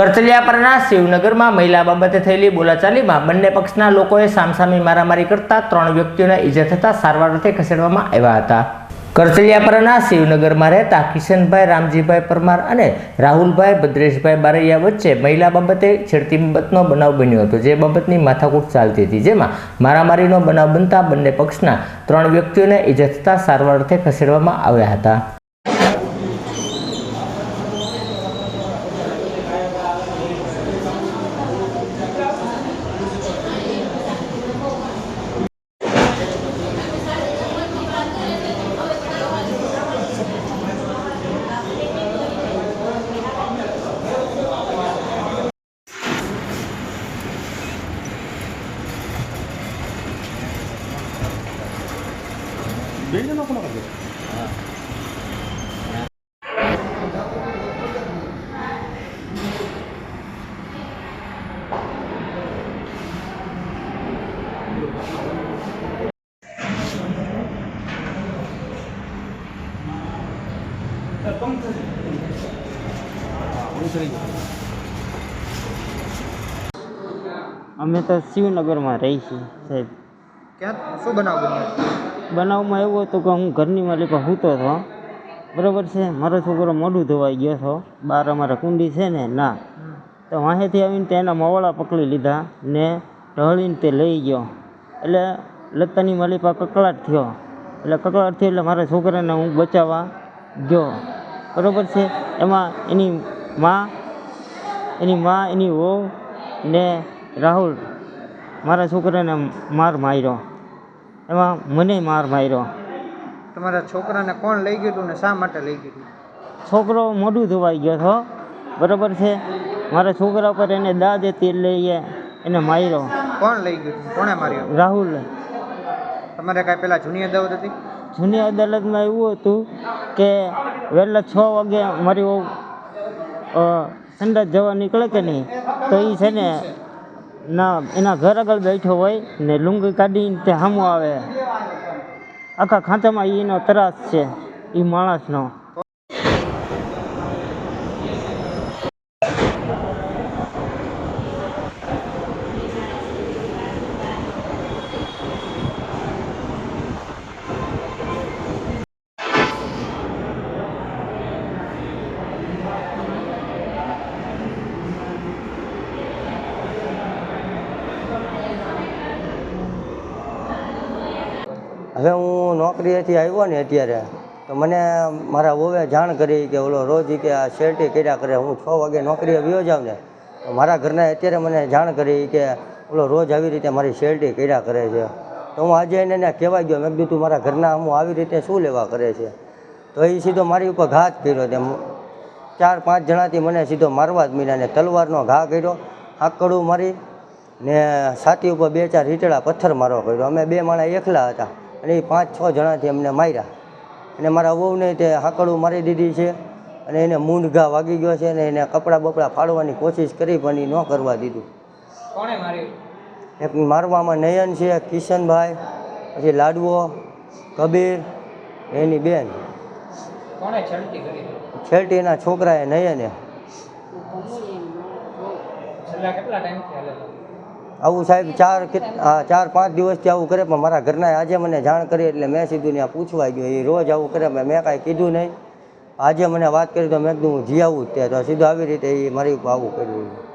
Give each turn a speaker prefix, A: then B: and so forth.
A: કરચલિયાપરના શિવનગરમાં મહિલા બાબતે થયેલી બોલાચાલીમાં બંને પક્ષના લોકોએ સામસામી મારામારી કરતા ત્રણ વ્યક્તિઓને ઈજા થતા સારવાર અર્થે ખસેડવામાં આવ્યા હતા. કરચલિયાપરના શિવનગરમાં રહેતા કિશનભાઈ, રામજીભાઈ પરમાર અને રાહુલભાઈ, ભદ્રેશભાઈ બારૈયા વચ્ચે મહિલા બાબતે છેડતી બાબતનો બનાવ બન્યો હતો, જે બાબતની માથાકૂટ ચાલતી હતી. જેમાં મારામારીનો બનાવ બનતા બંને પક્ષના ત્રણ વ્યક્તિઓને ઈજા થતા સારવાર અર્થે ખસેડવામાં આવ્યા હતા.
B: અમે તો શિવનગરમાં રહી છીએ સાહેબ.
C: ક્યાં શું બનાવ બન્યો
B: બનાવમાં એવું હતું કે હું ઘરની માલિકા સૂતો હતો. બરાબર છે? મારો છોકરો મોઢું ધોવાઈ ગયો હતો. બહાર અમારે કુંડી છે ને, ના. તો વાંહેથી આવીને તેના મવાળા પકડી લીધા ને ઢળીને તે લઈ ગયો. એટલે લતાની માલિકા કકળાટ થયો. એટલે કકળાટ થયો એટલે મારા છોકરાને હું બચાવવા ગયો. બરાબર છે? એમાં એની મા એની મા, એની વહુ ને રાહુલ. મારા છોકરાને માર માર્યો. એમાં મને માર માર્યો.
C: તમારા છોકરાને કોણ લઈ ગયું હતું ને શા માટે લઈ ગયું
B: છોકરો મોઢું ધોવાઈ ગયો હતો. બરાબર છે? મારા છોકરા પર એને દાદ હતી એટલે એ એને માર્યો.
C: કોણ લઈ ગયું કોણે માર્યો?
B: રાહુલ.
C: તમારે કાંઈ પેલા જૂની અદાવત હતી?
B: જૂની અદાલતમાં એવું હતું કે વહેલા છ વાગે મારી સંડાસ જવા નીકળે કે નહીં? તો એ છે ને ના, એના ઘર આગળ બેઠો હોય ને લુંગી કાઢીને તે સામો આવે. આખા ખાંચામાં એનો ત્રાસ છે એ માણસનો.
D: હવે હું નોકરીએથી આવ્યો ને અત્યારે, તો મને મારા વહુએ જાણ કરી કે ઓલો રોજ કે આ શેરટી કર્યા કરે, હું છ વાગે નોકરીએ વ્યો જાઉં ને, તો મારા ઘરના અત્યારે મને જાણ કરી કે ઓલો રોજ આવી રીતે મારી શેરટી કર્યા કરે છે. તો હું આજે એને કહેવા ગયો, મેં કીધું, તું મારા ઘરના હું આવી રીતે શું લેવા કરે છે? તો એ સીધો મારી ઉપર ઘા જ કર્યો તેમ. ચાર પાંચ જણાથી મને સીધો મારવા જ મીના ને તલવારનો ઘા કર્યો, આંકડું મારી ને છાતી ઉપર બે ચાર હીટડા પથ્થર મારવા કર્યો. અમે બે માણા એકલા હતા. અને એ પાંચ છ જણાથી અમને માર્યા. અને મારા વહુને તે હાકડું મારી દીધી છે અને એને મૂંઢ ઘા વાગી ગયો છે અને એને કપડાં બપડા ફાડવાની કોશિશ કરી પણ એ ન કરવા દીધું.
C: કોણે માર્યું?
D: એક મારવામાં નયન છે કિશનભાઈ પછી લાડવો કબીર એની બેન.
C: છેલ્ટી
D: એના છોકરાએ નયને. આવું સાહેબ ચાર ચાર પાંચ દિવસથી આવું કરે, પણ મારા ઘરના આજે મને જાણ કરી એટલે મેં સીધું ત્યાં પૂછવા ગયો. એ રોજ આવું કરે મેં કાંઈ કીધું નહીં. આજે મને વાત કરી તો મેં કીધું હું જી આવું જ તે તો સીધું આવી રીતે એ મારી ઉપર આવું કર્યું.